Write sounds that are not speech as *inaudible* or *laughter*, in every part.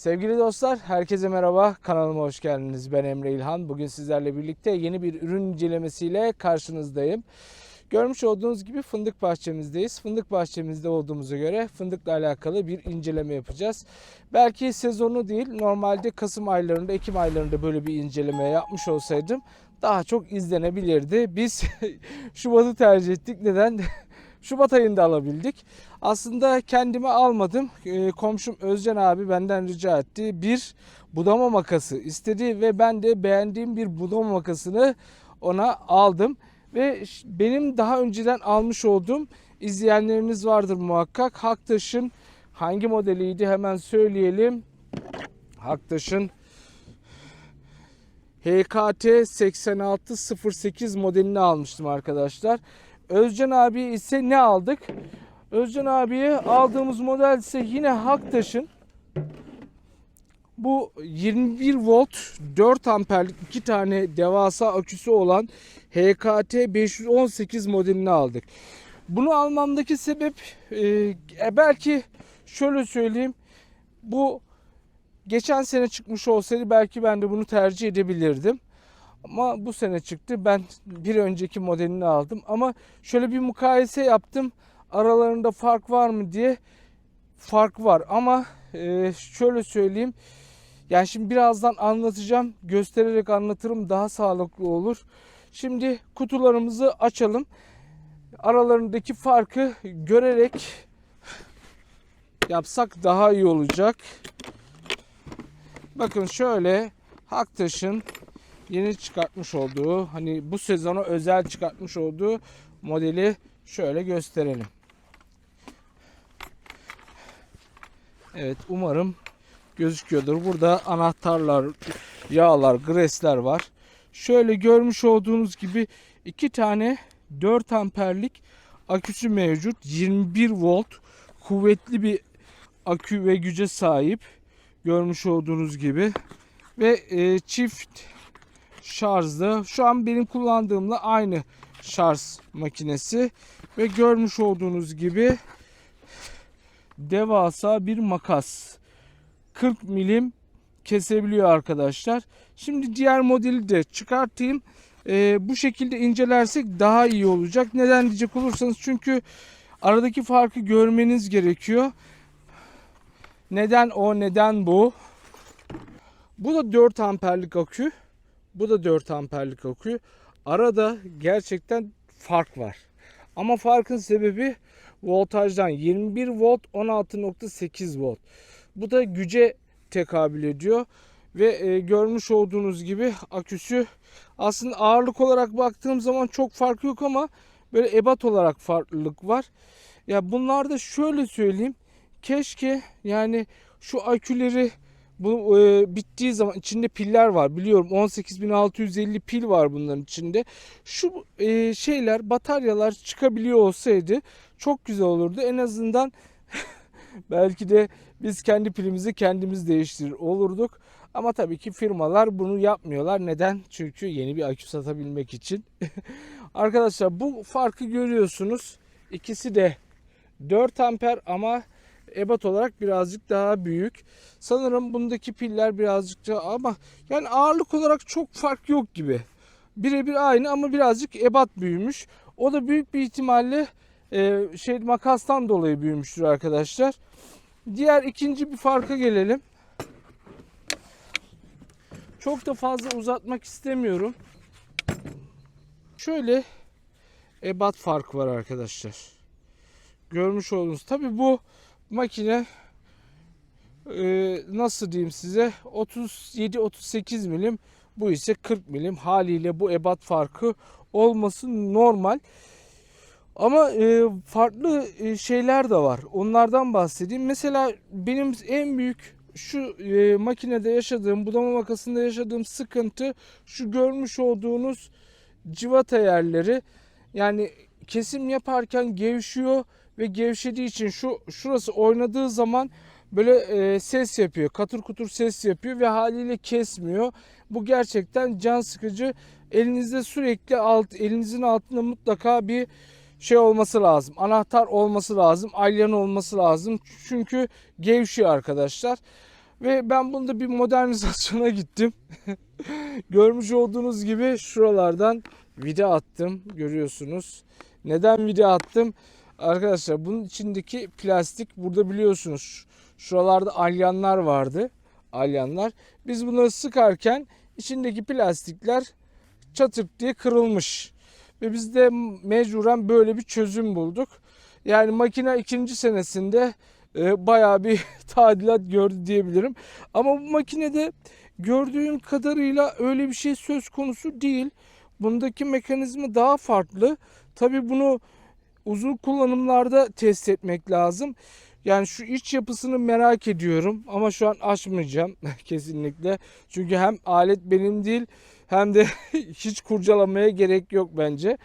Sevgili dostlar, herkese merhaba. Kanalıma hoş geldiniz. Ben Emre İlhan. Bugün sizlerle birlikte yeni bir ürün incelemesiyle karşınızdayım. Görmüş olduğunuz gibi fındık bahçemizdeyiz. Fındık bahçemizde olduğumuza göre fındıkla alakalı bir inceleme yapacağız. Belki sezonu değil, normalde Kasım aylarında, Ekim aylarında böyle bir inceleme yapmış olsaydım daha çok izlenebilirdi. Biz *laughs* Şubat'ı tercih ettik. Neden? *laughs* Şubat ayında alabildik. Aslında kendime almadım. Ee, komşum Özcan abi benden rica etti. Bir budama makası istedi ve ben de beğendiğim bir budama makasını ona aldım. Ve benim daha önceden almış olduğum izleyenleriniz vardır muhakkak. Haktaş'ın hangi modeliydi hemen söyleyelim. Haktaş'ın HKT 8608 modelini almıştım arkadaşlar. Özcan abi ise ne aldık? Özcan abiye aldığımız model ise yine Haktaş'ın bu 21 volt 4 amperlik iki tane devasa aküsü olan HKT 518 modelini aldık. Bunu almamdaki sebep e, e, belki şöyle söyleyeyim. Bu geçen sene çıkmış olsaydı belki ben de bunu tercih edebilirdim. Ama bu sene çıktı. Ben bir önceki modelini aldım. Ama şöyle bir mukayese yaptım. Aralarında fark var mı diye. Fark var ama e, şöyle söyleyeyim. Yani şimdi birazdan anlatacağım. Göstererek anlatırım daha sağlıklı olur. Şimdi kutularımızı açalım. Aralarındaki farkı görerek yapsak daha iyi olacak. Bakın şöyle Haktaş'ın yeni çıkartmış olduğu hani bu sezona özel çıkartmış olduğu modeli şöyle gösterelim. Evet umarım gözüküyordur. Burada anahtarlar, yağlar, gresler var. Şöyle görmüş olduğunuz gibi iki tane 4 amperlik aküsü mevcut. 21 volt kuvvetli bir akü ve güce sahip. Görmüş olduğunuz gibi. Ve e, çift şarjlı. Şu an benim kullandığımla aynı şarj makinesi. Ve görmüş olduğunuz gibi devasa bir makas. 40 milim kesebiliyor arkadaşlar. Şimdi diğer modeli de çıkartayım. Ee, bu şekilde incelersek daha iyi olacak. Neden diyecek olursanız çünkü aradaki farkı görmeniz gerekiyor. Neden o neden bu? Bu da 4 amperlik akü. Bu da 4 amperlik akü. Arada gerçekten fark var. Ama farkın sebebi voltajdan 21 volt 16.8 volt. Bu da güce tekabül ediyor. Ve e, görmüş olduğunuz gibi aküsü aslında ağırlık olarak baktığım zaman çok fark yok ama böyle ebat olarak farklılık var. Ya bunlarda şöyle söyleyeyim. Keşke yani şu aküleri bu e, bittiği zaman içinde piller var biliyorum 18650 pil var bunların içinde. Şu e, şeyler bataryalar çıkabiliyor olsaydı çok güzel olurdu. En azından *laughs* belki de biz kendi pilimizi kendimiz değiştirir olurduk. Ama tabii ki firmalar bunu yapmıyorlar. Neden? Çünkü yeni bir akü satabilmek için. *laughs* Arkadaşlar bu farkı görüyorsunuz. İkisi de 4 amper ama ebat olarak birazcık daha büyük. Sanırım bundaki piller birazcık daha ama yani ağırlık olarak çok fark yok gibi. Birebir aynı ama birazcık ebat büyümüş. O da büyük bir ihtimalle e, şey makastan dolayı büyümüştür arkadaşlar. Diğer ikinci bir farka gelelim. Çok da fazla uzatmak istemiyorum. Şöyle ebat farkı var arkadaşlar. Görmüş olduğunuz. Tabi bu makine e, nasıl diyeyim size 37-38 milim bu ise 40 milim haliyle bu ebat farkı olması normal. Ama e, farklı e, şeyler de var. Onlardan bahsedeyim. Mesela benim en büyük şu e, makinede yaşadığım, budama makasında yaşadığım sıkıntı şu görmüş olduğunuz civata yerleri. Yani kesim yaparken gevşiyor ve gevşediği için şu şurası oynadığı zaman böyle e, ses yapıyor. Katır kutur ses yapıyor ve haliyle kesmiyor. Bu gerçekten can sıkıcı. Elinizde sürekli alt elinizin altında mutlaka bir şey olması lazım. Anahtar olması lazım. Alyan olması lazım. Çünkü gevşiyor arkadaşlar. Ve ben bunda bir modernizasyona *laughs* gittim. Görmüş olduğunuz gibi şuralardan vida attım görüyorsunuz. Neden vida attım? Arkadaşlar bunun içindeki plastik burada biliyorsunuz şuralarda alyanlar vardı. Alyanlar. Biz bunları sıkarken içindeki plastikler çatırt diye kırılmış. Ve biz de mecburen böyle bir çözüm bulduk. Yani makine ikinci senesinde e, bayağı bir *laughs* tadilat gördü diyebilirim. Ama bu makinede gördüğüm kadarıyla öyle bir şey söz konusu değil. Bundaki mekanizma daha farklı. Tabii bunu uzun kullanımlarda test etmek lazım. Yani şu iç yapısını merak ediyorum ama şu an açmayacağım *laughs* kesinlikle. Çünkü hem alet benim değil hem de *laughs* hiç kurcalamaya gerek yok bence.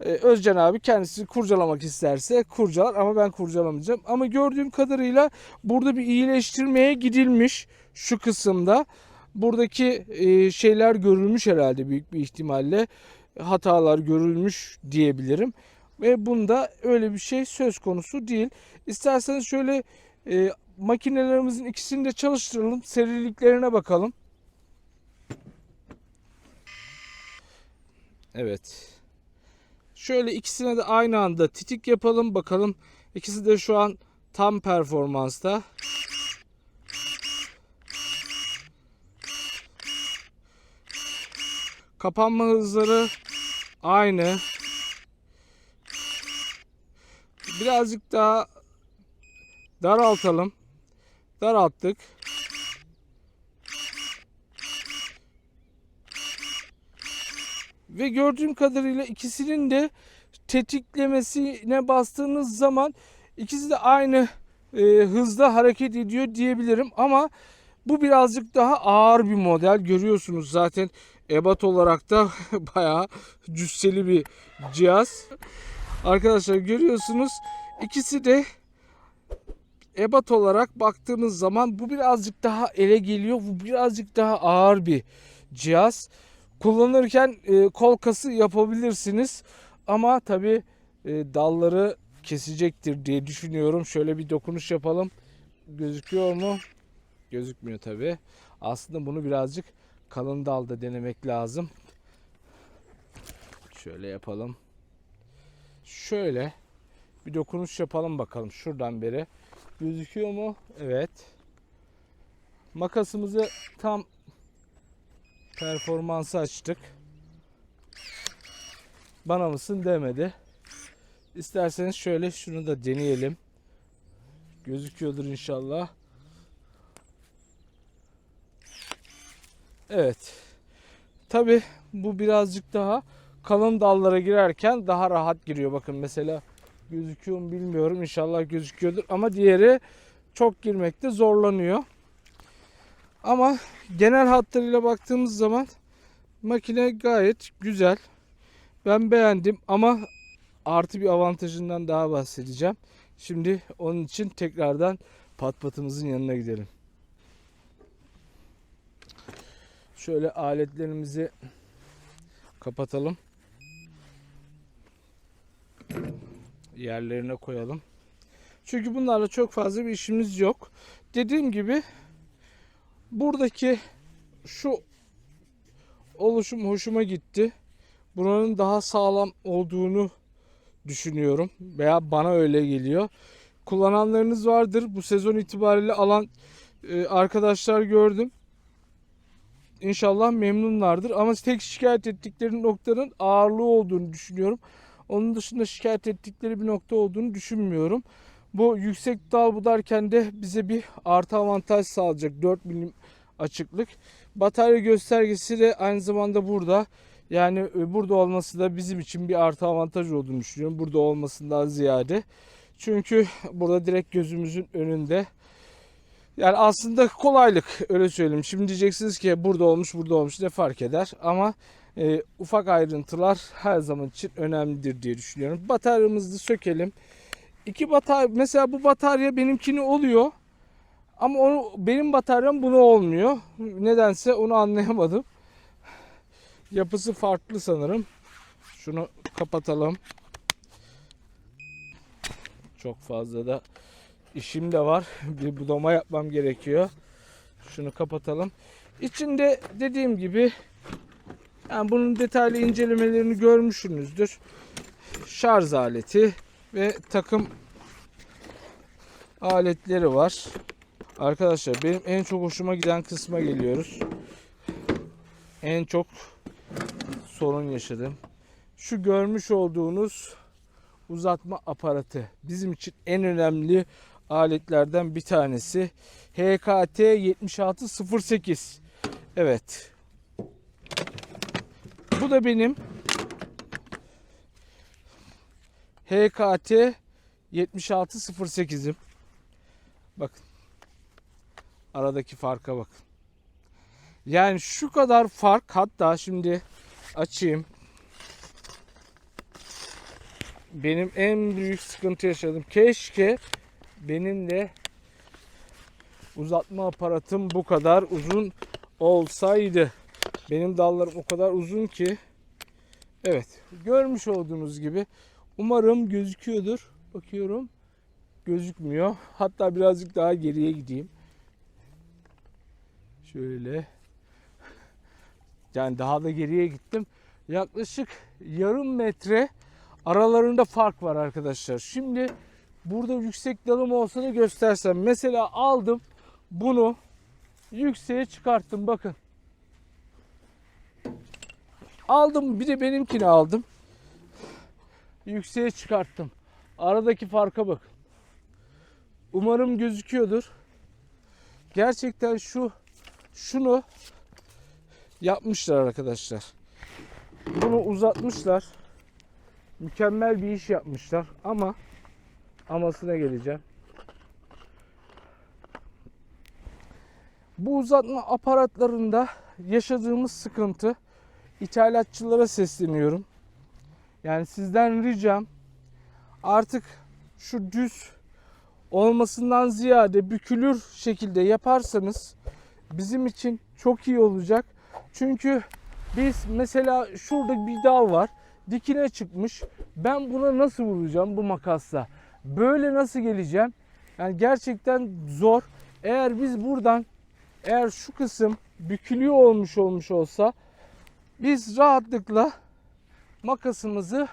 Ee, Özcan abi kendisi kurcalamak isterse kurcalar ama ben kurcalamayacağım. Ama gördüğüm kadarıyla burada bir iyileştirmeye gidilmiş şu kısımda. Buradaki e, şeyler görülmüş herhalde büyük bir ihtimalle. Hatalar görülmüş diyebilirim. Ve bunda öyle bir şey söz konusu değil. İsterseniz şöyle e, makinelerimizin ikisini de çalıştıralım. Seriliklerine bakalım. Evet. Şöyle ikisine de aynı anda titik yapalım bakalım. İkisi de şu an tam performansta. Kapanma hızları aynı. Birazcık daha daraltalım. Daralttık. Ve gördüğüm kadarıyla ikisinin de tetiklemesine bastığınız zaman ikisi de aynı e, hızda hareket ediyor diyebilirim. Ama bu birazcık daha ağır bir model. Görüyorsunuz zaten ebat olarak da *laughs* bayağı cüsseli bir cihaz. Arkadaşlar görüyorsunuz ikisi de ebat olarak baktığınız zaman bu birazcık daha ele geliyor. Bu birazcık daha ağır bir cihaz. Kullanırken e, kol kası yapabilirsiniz. Ama tabi e, dalları kesecektir diye düşünüyorum. Şöyle bir dokunuş yapalım. Gözüküyor mu? Gözükmüyor tabi. Aslında bunu birazcık kalın dalda denemek lazım. Şöyle yapalım. Şöyle bir dokunuş yapalım bakalım şuradan beri. Gözüküyor mu? Evet. Makasımızı tam performansı açtık. Bana mısın demedi. İsterseniz şöyle şunu da deneyelim. Gözüküyordur inşallah. Evet. Tabi bu birazcık daha kalın dallara girerken daha rahat giriyor. Bakın mesela gözüküyor mu bilmiyorum. İnşallah gözüküyordur. Ama diğeri çok girmekte zorlanıyor. Ama genel hatlarıyla baktığımız zaman makine gayet güzel. Ben beğendim ama artı bir avantajından daha bahsedeceğim. Şimdi onun için tekrardan pat patımızın yanına gidelim. Şöyle aletlerimizi kapatalım. Yerlerine koyalım. Çünkü bunlarla çok fazla bir işimiz yok. Dediğim gibi buradaki şu oluşum hoşuma gitti. Buranın daha sağlam olduğunu düşünüyorum veya bana öyle geliyor. Kullananlarınız vardır. Bu sezon itibariyle alan e, arkadaşlar gördüm. İnşallah memnunlardır. Ama tek şikayet ettikleri noktanın ağırlığı olduğunu düşünüyorum. Onun dışında şikayet ettikleri bir nokta olduğunu düşünmüyorum. Bu yüksek dal budarken de bize bir artı avantaj sağlayacak. 4 milim açıklık. Batarya göstergesi de aynı zamanda burada. Yani e, burada olması da bizim için bir artı avantaj olduğunu düşünüyorum. Burada olmasından ziyade. Çünkü burada direkt gözümüzün önünde. Yani aslında kolaylık öyle söyleyeyim. Şimdi diyeceksiniz ki burada olmuş burada olmuş ne fark eder. Ama e, ufak ayrıntılar her zaman için önemlidir diye düşünüyorum. Bataryamızı sökelim. İki batarya mesela bu batarya benimkini oluyor. Ama onu benim bataryam bunu olmuyor. Nedense onu anlayamadım. Yapısı farklı sanırım. Şunu kapatalım. Çok fazla da işim de var. Bir budama yapmam gerekiyor. Şunu kapatalım. İçinde dediğim gibi yani bunun detaylı incelemelerini görmüşsünüzdür. Şarj aleti ve takım aletleri var. Arkadaşlar benim en çok hoşuma giden kısma geliyoruz. En çok sorun yaşadım. Şu görmüş olduğunuz uzatma aparatı bizim için en önemli aletlerden bir tanesi. HKT 7608. Evet. Bu da benim HKT 7608'im. Bakın. Aradaki farka bakın. Yani şu kadar fark hatta şimdi açayım. Benim en büyük sıkıntı yaşadım. Keşke benim de uzatma aparatım bu kadar uzun olsaydı. Benim dallarım o kadar uzun ki. Evet. Görmüş olduğunuz gibi. Umarım gözüküyordur. Bakıyorum. Gözükmüyor. Hatta birazcık daha geriye gideyim. Şöyle. Yani daha da geriye gittim. Yaklaşık yarım metre aralarında fark var arkadaşlar. Şimdi burada yüksek dalım olsa da göstersem. Mesela aldım bunu yükseğe çıkarttım bakın. Aldım bir de benimkini aldım. Yükseğe çıkarttım. Aradaki farka bakın. Umarım gözüküyordur. Gerçekten şu şunu yapmışlar arkadaşlar. Bunu uzatmışlar. Mükemmel bir iş yapmışlar ama amasına geleceğim. Bu uzatma aparatlarında yaşadığımız sıkıntı ithalatçılara sesleniyorum. Yani sizden ricam artık şu düz olmasından ziyade bükülür şekilde yaparsanız bizim için çok iyi olacak. Çünkü biz mesela şurada bir dal var. Dikine çıkmış. Ben buna nasıl vuracağım bu makasla? Böyle nasıl geleceğim? Yani gerçekten zor. Eğer biz buradan eğer şu kısım bükülüyor olmuş olmuş olsa biz rahatlıkla makasımızı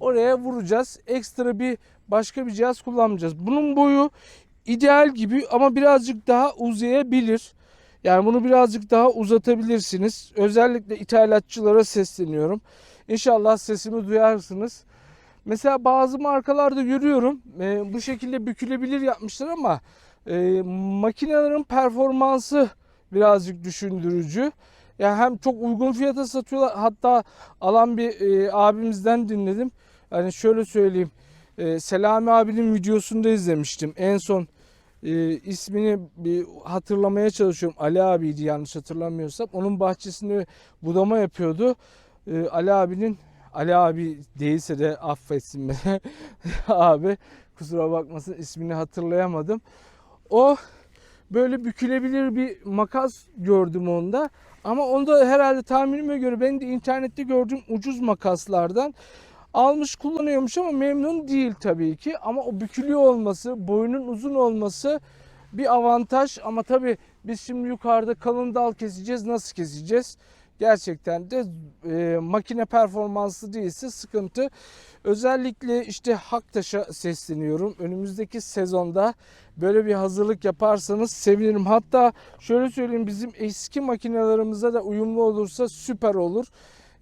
oraya vuracağız. Ekstra bir başka bir cihaz kullanmayacağız. Bunun boyu ideal gibi ama birazcık daha uzayabilir. Yani bunu birazcık daha uzatabilirsiniz. Özellikle ithalatçılara sesleniyorum. İnşallah sesimi duyarsınız. Mesela bazı markalarda görüyorum e, bu şekilde bükülebilir yapmışlar ama e, makinelerin performansı birazcık düşündürücü. Yani hem çok uygun fiyata satıyorlar. Hatta alan bir e, abimizden dinledim. Hani şöyle söyleyeyim. E, Selami abinin videosunda izlemiştim. En son e, ismini bir hatırlamaya çalışıyorum. Ali abiydi yanlış hatırlamıyorsam. Onun bahçesinde budama yapıyordu. E, Ali abinin Ali abi değilse de affetsin beni. *laughs* abi kusura bakmasın ismini hatırlayamadım. O böyle bükülebilir bir makas gördüm onda. Ama onda herhalde tahminime göre ben de internette gördüğüm ucuz makaslardan almış kullanıyormuş ama memnun değil tabii ki. Ama o bükülüyor olması, boyunun uzun olması bir avantaj. Ama tabii biz şimdi yukarıda kalın dal keseceğiz. Nasıl keseceğiz? Gerçekten de e, makine performanslı değilse sıkıntı. Özellikle işte Haktaş'a sesleniyorum. Önümüzdeki sezonda böyle bir hazırlık yaparsanız sevinirim. Hatta şöyle söyleyeyim bizim eski makinelerimize de uyumlu olursa süper olur.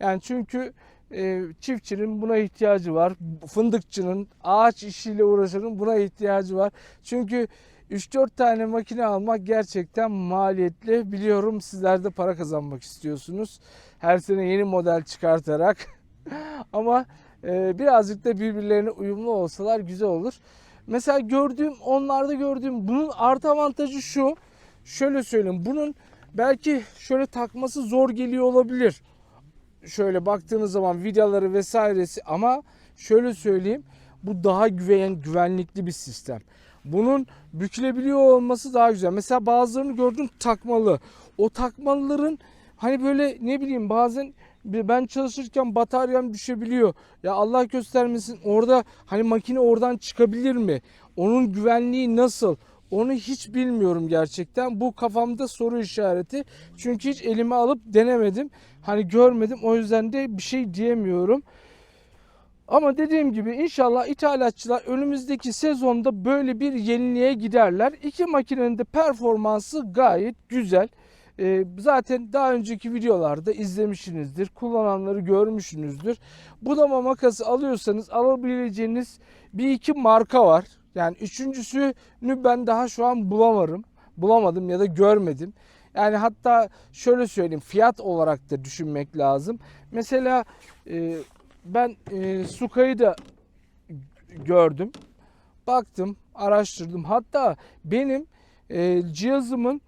Yani çünkü e, çiftçinin buna ihtiyacı var. Fındıkçının, ağaç işiyle uğraşanın buna ihtiyacı var. Çünkü 3-4 tane makine almak gerçekten maliyetli. Biliyorum sizler de para kazanmak istiyorsunuz. Her sene yeni model çıkartarak. *laughs* Ama e, birazcık da birbirlerine uyumlu olsalar güzel olur. Mesela gördüğüm, onlarda gördüğüm bunun artı avantajı şu. Şöyle söyleyeyim. Bunun belki şöyle takması zor geliyor olabilir. Şöyle baktığınız zaman vidaları vesairesi ama şöyle söyleyeyim. Bu daha güven, güvenlikli bir sistem. Bunun bükülebiliyor olması daha güzel. Mesela bazılarını gördüm takmalı. O takmalıların hani böyle ne bileyim bazen ben çalışırken bataryam düşebiliyor. Ya Allah göstermesin orada hani makine oradan çıkabilir mi? Onun güvenliği nasıl? Onu hiç bilmiyorum gerçekten. Bu kafamda soru işareti. Çünkü hiç elime alıp denemedim. Hani görmedim. O yüzden de bir şey diyemiyorum. Ama dediğim gibi inşallah ithalatçılar önümüzdeki sezonda böyle bir yeniliğe giderler. İki makinenin de performansı gayet güzel. Ee, zaten daha önceki videolarda izlemişsinizdir. Kullananları görmüşsünüzdür. Budama makası alıyorsanız alabileceğiniz bir iki marka var. Yani üçüncüsünü ben daha şu an bulamadım. Bulamadım ya da görmedim. Yani hatta şöyle söyleyeyim fiyat olarak da düşünmek lazım. Mesela e, ben e, Suka'yı da gördüm. Baktım, araştırdım. Hatta benim e, cihazımın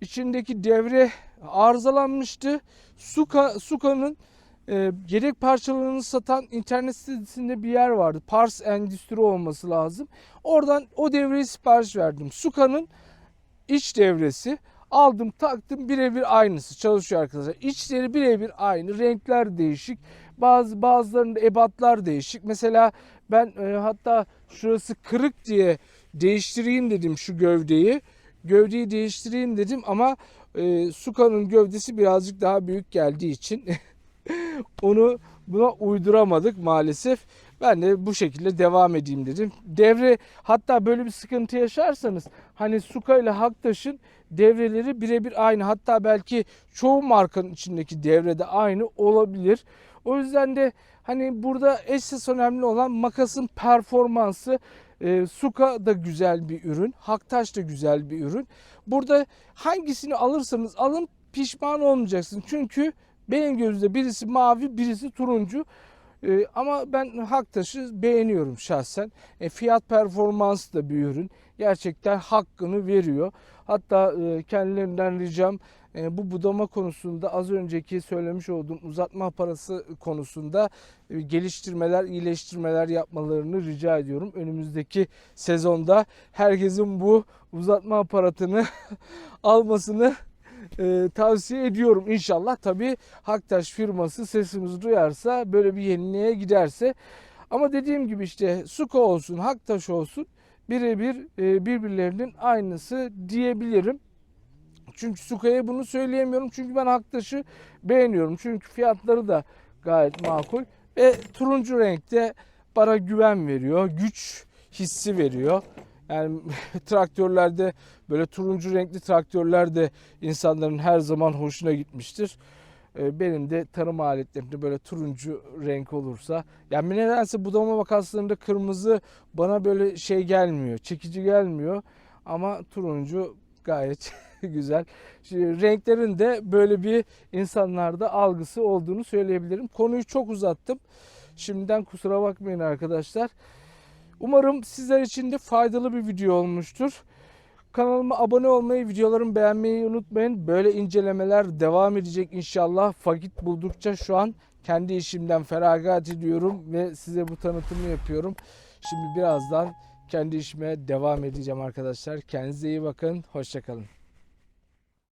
içindeki devre arızalanmıştı. Suka Suka'nın e, yedek parçalarını satan internet sitesinde bir yer vardı. Pars Endüstri olması lazım. Oradan o devreyi sipariş verdim. Suka'nın iç devresi. Aldım taktım birebir aynısı çalışıyor arkadaşlar. İçleri birebir aynı. Renkler değişik. Bazı bazılarında ebatlar değişik. Mesela ben e, hatta şurası kırık diye değiştireyim dedim şu gövdeyi. Gövdeyi değiştireyim dedim ama e, Suka'nın gövdesi birazcık daha büyük geldiği için *laughs* onu buna uyduramadık maalesef. Ben de bu şekilde devam edeyim dedim. Devre hatta böyle bir sıkıntı yaşarsanız hani Suka ile Haktaş'ın devreleri birebir aynı. Hatta belki çoğu markanın içindeki devrede aynı olabilir. O yüzden de hani burada esas önemli olan makasın performansı. E, Suka da güzel bir ürün. Haktaş da güzel bir ürün. Burada hangisini alırsanız alın pişman olmayacaksın. Çünkü benim gözümde birisi mavi birisi turuncu. Ee, ama ben Haktaş'ı beğeniyorum şahsen. E, fiyat performansı da bir ürün. Gerçekten hakkını veriyor. Hatta e, kendilerinden ricam e, bu budama konusunda az önceki söylemiş olduğum uzatma parası konusunda e, geliştirmeler, iyileştirmeler yapmalarını rica ediyorum. Önümüzdeki sezonda herkesin bu uzatma aparatını *laughs* almasını e, tavsiye ediyorum inşallah. Tabi Haktaş firması sesimizi duyarsa böyle bir yeniliğe giderse. Ama dediğim gibi işte Suko olsun Haktaş olsun birebir e, birbirlerinin aynısı diyebilirim. Çünkü Suka'ya bunu söyleyemiyorum. Çünkü ben Haktaş'ı beğeniyorum. Çünkü fiyatları da gayet makul. Ve turuncu renkte bana güven veriyor. Güç hissi veriyor. Yani *laughs* traktörlerde böyle turuncu renkli traktörler de insanların her zaman hoşuna gitmiştir. Ee, Benim de tarım aletlerinde böyle turuncu renk olursa yani nedense budama makaslarında kırmızı bana böyle şey gelmiyor, çekici gelmiyor ama turuncu gayet *laughs* güzel. Şimdi renklerin de böyle bir insanlarda algısı olduğunu söyleyebilirim. Konuyu çok uzattım. Şimdiden kusura bakmayın arkadaşlar. Umarım sizler için de faydalı bir video olmuştur. Kanalıma abone olmayı, videolarımı beğenmeyi unutmayın. Böyle incelemeler devam edecek inşallah. Vakit buldukça şu an kendi işimden feragat ediyorum ve size bu tanıtımı yapıyorum. Şimdi birazdan kendi işime devam edeceğim arkadaşlar. Kendinize iyi bakın. Hoşçakalın.